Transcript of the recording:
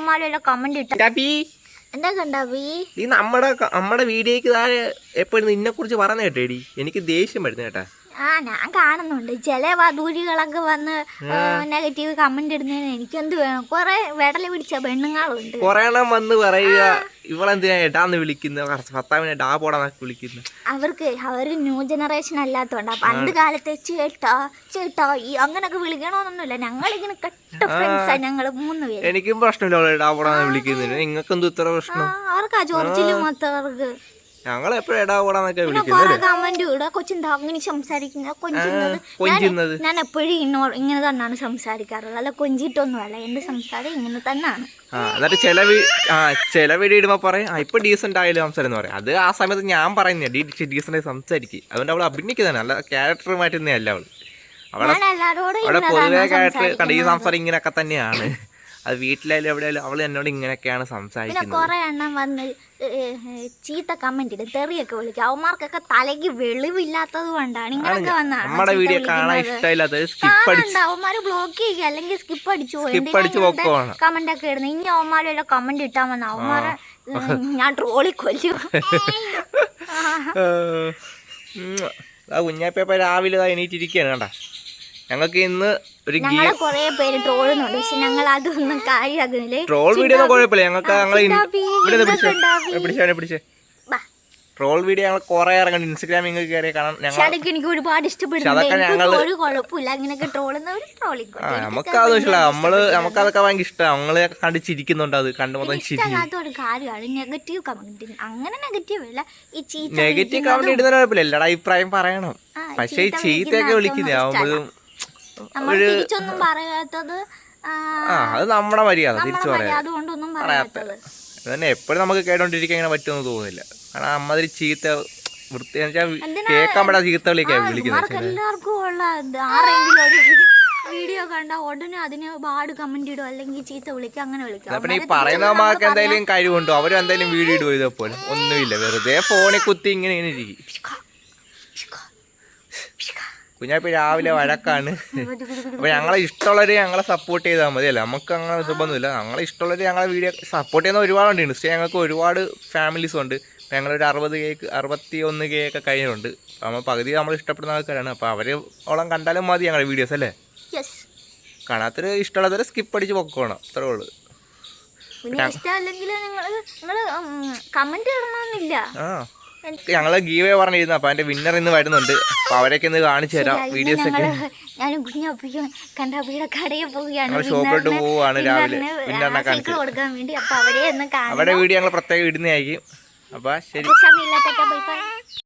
അവന്മാരും എല്ലാം കമന്റ് ഇട്ട എന്താ കണ്ടാവി നീ നമ്മുടെ നമ്മുടെ വീഡിയോക്ക് താഴെ എപ്പോഴും നിന്നെ കുറിച്ച് പറഞ്ഞ കേട്ടേടി എനിക്ക് ദേഷ്യം വരുന്ന കേട്ടാ. ആ ഞാൻ കാണുന്നുണ്ട്. ചില വധൂരികളൊക്കെ വന്ന് നെഗറ്റീവ് കമന്റ് ഇടുന്നതിന് എനിക്കെന്ത് വേണം? കുറെ വെടൽ പിടിച്ച പെണ്ണുങ്ങളുണ്ട്. കുറെ എണ്ണം വന്ന് പറയുക ഇവളെന്തിനാ ഏട്ടാന്ന് വിളിക്കുന്നത് ഭർത്താവിനെ ഡാ പോടാന്നൊക്കെ വിളിക്കുന്നത് അവർക്ക് അവർ ന്യൂ ജനറേഷൻ അല്ലാത്തോണ്ടാ. പണ്ട് കാലത്തെ ചേട്ടാ ചേട്ടാ ഈ അങ്ങനൊക്കെ വിളിക്കണമെന്നൊന്നുമില്ല ഞങ്ങളിങ്ങനെ കെട്ട ഫ്രണ്ട്സാ ഞങ്ങൾ മൂന്ന് പേര്. എനിക്കും പ്രശ്നമില്ല അവളെ ഡാ പോടാന്ന് വിളിക്കുന്നതിന് നിങ്ങൾക്ക് എന്ത് ഇത്ര ആ, ജോർജിലും മൊത്തം മൊത്തവർക്ക് ഞങ്ങൾ എപ്പോഴും എടാ പോടാന്നൊക്കെ പിന്നെ വിളിക്കുന്നത് കമന്റ് ഇടുക. കൊച്ചിന്താ അങ്ങനെ സംസാരിക്കുന്ന കൊഞ്ചുന്നത്. കൊഞ്ചുന്നത്. ഞാൻ എപ്പോഴും ഇങ്ങനെ തന്നെയാണ് സംസാരിക്കാറുള്ളത്. അല്ല കൊഞ്ചിട്ടൊന്നുമല്ല. എന്റെ സംസാരം ഇങ്ങനെ തന്നെയാണ് ആ എന്നിട്ട് ചില ആ ചില വീഡിയോ ഇടുമ്പോ പറയും ആ ഇപ്പൊ ഡീസന്റ് ആയാലും സംസാരം എന്ന് പറയും. അത് ആ സമയത്ത് ഞാൻ പറയുന്നേ ഡീ ഡീസന്റ് സംസാരിക്കും. അതുകൊണ്ട് അവൾ അഭിനയിക്കുന്നതാണ്. അല്ല ക്യാരക്ടർ മാറ്റുന്നതല്ല ഞാൻ എല്ലാരോടും അവിടെ പൊതുവേ ക്യാരക്ടർ കണ്ട ഈ സംസാരം ഇങ്ങനെയൊക്കെ തന്നെയാണ്. അത് വീട്ടിലായാലും എവിടെയായാലും അവൾ എന്നോട് ഇങ്ങനെയൊക്കെയാണ് പിന്നെ സംസാരിക്കുന്നത്. കുറെ എണ്ണം വന്ന് ഏ, ഏ, ചീത്ത കമന്റ് ഇടും. തെറിയൊക്കെ വിളിക്കും. അവന്മാർക്കൊക്കെ തലയ്ക്ക് വെളിവില്ലാത്തത് കൊണ്ടാണ് ഇങ്ങനൊക്കെ നമ്മുടെ വീഡിയോ കാണാൻ ഇഷ്ടമില്ലാത്തത് സ്കിപ്പ് അടിച്ച് അവന്മാര് ബ്ലോക്ക് ചെയ്യുക. അല്ലെങ്കിൽ സ്കിപ്പ് അടിച്ചു Skip അടിച്ച്. കമന്റ് ഒക്കെ ഇടുന്നത് ഇനി കമന്റ് വന്ന അവന്മാരെ ഉം, ഞാൻ ട്രോളി കൊല്ലും. ആ. കുഞ്ഞാപ്പ രാവിലെ ദാ എണീറ്റിരിക്കുകയാണ് കേട്ടാ ഞങ്ങൾക്ക് ഇന്ന് ഒരു ഗീ ഞങ്ങളെ കുറെ പേര് ട്രോളുന്നുണ്ട്. പക്ഷെ ഞങ്ങൾ അതൊന്നും കാര്യമാക്കുന്നില്ലേ ട്രോൾ വീഡിയോ കുഴപ്പമില്ല. ഞങ്ങൾക്ക് പിടിച്ചേ? പിടിച്ചേ. ട്രോൾ വീഡിയോ ഞങ്ങൾ കുറെ ഇറങ്ങുന്നുണ്ട്. ഇൻസ്റ്റാഗ്രാമിൽ കയറി കാണാം. അതൊക്കെ എനിക്ക് ഒരുപാട് ഇഷ്ടപ്പെടുന്നു നമുക്ക് അത് ഇഷ്ടമില്ല നമ്മൾ നമുക്ക് അതൊക്കെ ഭയങ്കര ഇഷ്ടമാണ് നമ്മൾ കണ്ട് ചിരിക്കുന്നുണ്ട് അത്. കണ്ട് മൊത്തം ചിരി കാര്യമാണ്. നെഗറ്റീവ് കമന്റ് അങ്ങനെ നെഗറ്റീവ് അല്ല. ഈ നെഗറ്റീവ് കമന്റ് ഇടുന്ന കുഴപ്പമില്ല. എല്ലാവരുടെ അഭിപ്രായം പറയണം. പക്ഷേ ഈ ചീത്ത ചീത്തയൊക്കെ വിളിക്കുന്നേ ആവുമ്പോഴും നമ്മൾ തിരിച്ചൊന്നും പറയാത്തത് ആ, അത് നമ്മുടെ മര്യാദ തിരിച്ചു പറയാം. പറയാത്തത്. തന്നെ എപ്പോഴും നമുക്ക് കേട്ടോണ്ടിരിക്കാൻ ഇങ്ങനെ പറ്റുമെന്ന് തോന്നുന്നില്ല. കാരണം അമ്മതിരി ചീത്ത വൃത്തി കേൾക്കാൻ പറ്റാ ചീത്ത വിളിക്കാൻ വിളിക്കുന്നത്. എല്ലാവർക്കും ഉള്ള ആരെങ്കിലും ഒരു വീഡിയോ കണ്ട ഉടനെ അതിന് ഒരുപാട് കമന്റ് ഇടും അല്ലെങ്കിൽ ചീത്ത വിളിക്കുക അങ്ങനെ വിളിക്കും. പിന്നെ ഈ പറയുന്നവർക്ക് എന്തായാലും കഴിവുണ്ടോ? അവരും എന്തായാലും വീഡിയോ ഇടുവോ ഇതേപോലെ? ഒന്നുമില്ല. വെറുതെ ഫോണിൽ കുത്തി ഇങ്ങനെ ഇങ്ങനെ ഇരിക്കും. കുഞ്ഞാപ്പി രാവിലെ വഴക്കാണ്. അപ്പൊ ഞങ്ങളെ ഇഷ്ടമുള്ളവര് ഞങ്ങളെ സപ്പോർട്ട് ചെയ്താൽ മതി അല്ലേ നമുക്ക് അങ്ങനെ ഇതൊന്നുമില്ല ഞങ്ങളെ ഇഷ്ടമുള്ളവര് ഞങ്ങളെ വീഡിയോ സപ്പോർട്ട് ചെയ്യുന്ന ഒരുപാടുണ്ട്. ഇൻസ്റ്റ ഞങ്ങൾക്ക് ഒരുപാട് ഫാമിലീസ് ഉണ്ട്. ഞങ്ങളൊരു അറുപത് കേക്ക് അറുപത്തി ഒന്ന് കെ ഒക്കെ കഴിഞ്ഞിട്ടുണ്ട് നമ്മൾ പകുതി നമ്മൾ ഇഷ്ടപ്പെടുന്ന ആൾക്കാരാണ്. അപ്പോൾ അവരെ ഓളം കണ്ടാലും മതി ഞങ്ങളുടെ വീഡിയോസ് അല്ലേ? കാണാത്തൊരു ഇഷ്ടമുള്ളതൊരു സ്കിപ്പ് അടിച്ച് പൊക്കോണം. അത്രേ ഉള്ളൂ. ഇഷ്ടമല്ലെങ്കിൽ നിങ്ങൾ നിങ്ങൾ കമന്റ് ഇടണമെന്നില്ല ആ. ഞങ്ങൾ ഗീവേ പറഞ്ഞിരുന്നു. അപ്പൊ അതിന്റെ വിന്നർ ഇന്ന് വരുന്നുണ്ട്. അപ്പൊ അവരൊക്കെ ഇന്ന് കാണിച്ചു തരാം വീഡിയോസ് ഒക്കെ. ഞങ്ങൾ ഞാനും കുഞ്ഞപ്പിക്കും കണ്ടാപ്പിയുടെ കടയിൽ പോവുകയാണ്. ഷോപ്പിലോട്ട് പോവാണ് പോവുകയാണ് രാവിലെ. വിന്നറിന് കാണിച്ചു കൊടുക്കാൻ വേണ്ടി അപ്പൊ അവിടെ ഒന്ന് കാണാം അവരുടെ വീഡിയോ ഞങ്ങൾ പ്രത്യേകം ഇടുന്നതായിരിക്കും. അപ്പൊ ശരി.